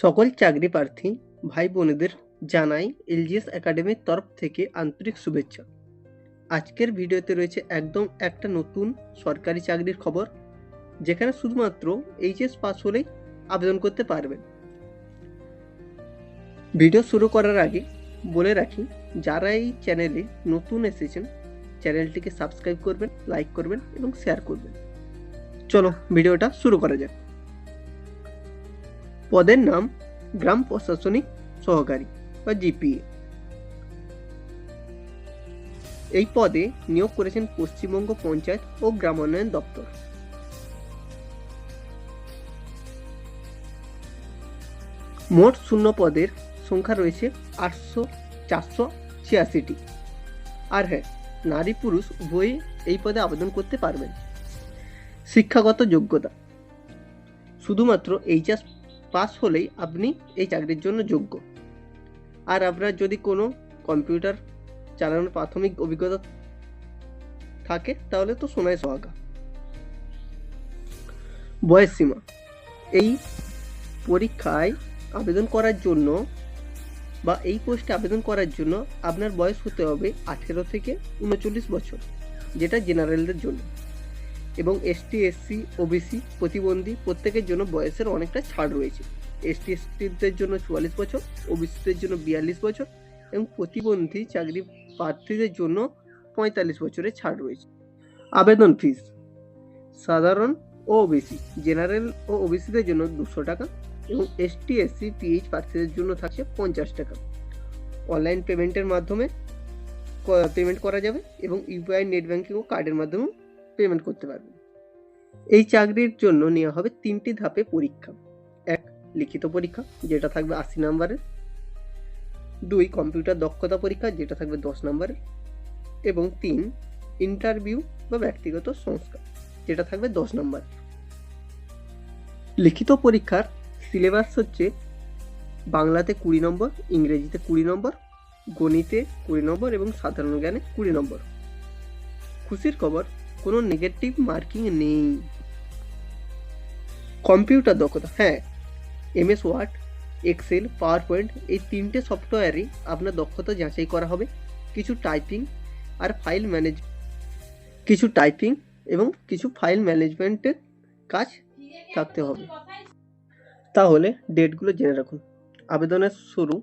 সকল চাকরি প্রার্থী, ভাই বোনেদের জানাই এলজিএস একাডেমির তরফ থেকে আন্তরিক শুভেচ্ছা। আজকের ভিডিওতে রয়েছে একদম একটা নতুন সরকারি চাকরির খবর, যেখানে শুধুমাত্র এইচএস পাস হলেই আবেদন করতে পারবেন। ভিডিও শুরু করার আগে বলে রাখি, যারা এই চ্যানেলে নতুন এসেছেন, চ্যানেলটিকে সাবস্ক্রাইব করবেন, লাইক করবেন এবং শেয়ার করবেন। চলো ভিডিওটা শুরু করা যাক। পদের নাম গ্রাম প্রশাসনিক সহকারী বা জিপিএ। এই পদে নিয়োগ করেছেন পশ্চিমবঙ্গ পঞ্চায়েত ও গ্রামোন্নয়ন দপ্তর। মোট শূন্য পদের সংখ্যা রয়েছে আটশো চারশো ছিয়াশিটি। আর হ্যাঁ নারী পুরুষ উভয়ই এই পদে আবেদন করতে পারবেন। শিক্ষাগত যোগ্যতা। শুধুমাত্র এইচএস পাস হলেই আপনি এই চাকরির জন্য যোগ্য। আর আপনার যদি কোনো কম্পিউটার চালানোর প্রাথমিক অভিজ্ঞতা থাকে, তাহলে তো সময় সোহাগা। বয়স সীমা। এই পরীক্ষায় আবেদন করার জন্য বা এই পোস্টে আবেদন করার জন্য আপনার বয়স হতে হবে আঠেরো থেকে উনচল্লিশ বছর, যেটা জেনারেলদের জন্য। এবং এসটি এসসি ওবিসি প্রতিবন্ধী প্রত্যেকের জন্য বয়সের অনেকটা ছাড় রয়েছে। এসটি এসটিদের জন্য চুয়াল্লিশ বছর ওবিসিদের জন্য বিয়াল্লিশ বছর এবং প্রতিবন্ধী চাকরি প্রার্থীদের জন্য পঁয়তাল্লিশ বছরের ছাড় রয়েছে। আবেদন ফিস, সাধারণ ও ওবিসি জেনারেল ও ওবিসিদের জন্য দুশো টাকা এবং এসটি এসসি পিএইচ প্রার্থীদের জন্য থাকছে পঞ্চাশ টাকা। অনলাইন পেমেন্টের মাধ্যমে পেমেন্ট করা যাবে এবং ইউপিআই নেট ব্যাঙ্কিং ও কার্ডের মাধ্যমেও পেমেন্ট করতে পারবেন এই চাকরির জন্য নেওয়া হবে তিনটি ধাপে পরীক্ষা। এক, লিখিত পরীক্ষা, যেটা থাকবে আশি নম্বরের। দুই, কম্পিউটার দক্ষতা পরীক্ষা, যেটা থাকবে দশ নম্বরের। এবং তিন ইন্টারভিউ বা ব্যক্তিগত সংস্কার, যেটা থাকবে দশ নম্বর লিখিত পরীক্ষার সিলেবাস হচ্ছে বাংলাতে কুড়ি নম্বর, ইংরেজিতে কুড়ি নম্বর, গণিতে কুড়ি নম্বর এবং সাধারণ জ্ঞানে কুড়ি নম্বর। খুশির খবর কোনো নেগেটিভ মার্কিং নেই। কম্পিউটার দক্ষতা হ্যাঁ MS Word Excel PowerPoint এই তিনটে সফটওয়্যারই আপনার দক্ষতা যাচাই করা হবে। কিছু টাইপিং আর ফাইল ম্যানেজ কিছু টাইপিং এবং কিছু ফাইল ম্যানেজমেন্টের কাজ থাকতে হবে। তাহলে ডেটগুলো জেনে রাখুন। আবেদনের শুরু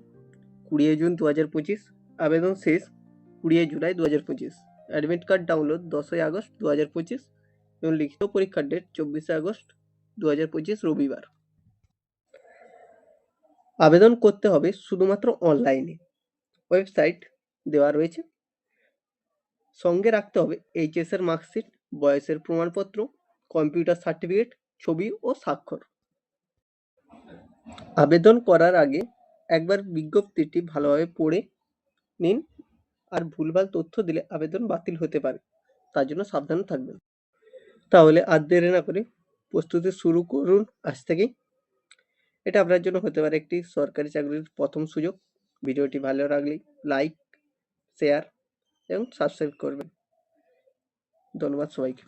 কুড়ি জুন দু হাজার পঁচিশ, আবেদন শেষ কুড়ি জুলাই দু হাজার পঁচিশ। অ্যাডমিট কার্ড ডাউনলোড দশই আগস্ট দু হাজার পঁচিশ এবং লিখিত পরীক্ষার ডেট চব্বিশে আগস্ট দু হাজার পঁচিশ রবিবার। আবেদন করতে হবে শুধুমাত্র অনলাইনে ওয়েবসাইট দেওয়া রয়েছে। সঙ্গে রাখতে হবে এইচএস এর মার্কশিট বয়সের প্রমাণপত্র কম্পিউটার সার্টিফিকেট ছবি ও স্বাক্ষর। আবেদন করার আগে একবার বিজ্ঞপ্তিটি ভালোভাবে পড়ে নিন। আর ভুলভাল তথ্য দিলে আবেদন বাতিল হতে পারে। তার জন্য সাবধান থাকবেন। তাহলে আর দেরি না করে প্রস্তুতি শুরু করুন আজ থেকেই। এটা আপনার জন্য হতে পারে একটি সরকারি চাকরির প্রথম সুযোগ। ভিডিওটি ভালো লাগলে লাইক শেয়ার এবং সাবস্ক্রাইব করবেন। ধন্যবাদ সবাইকে।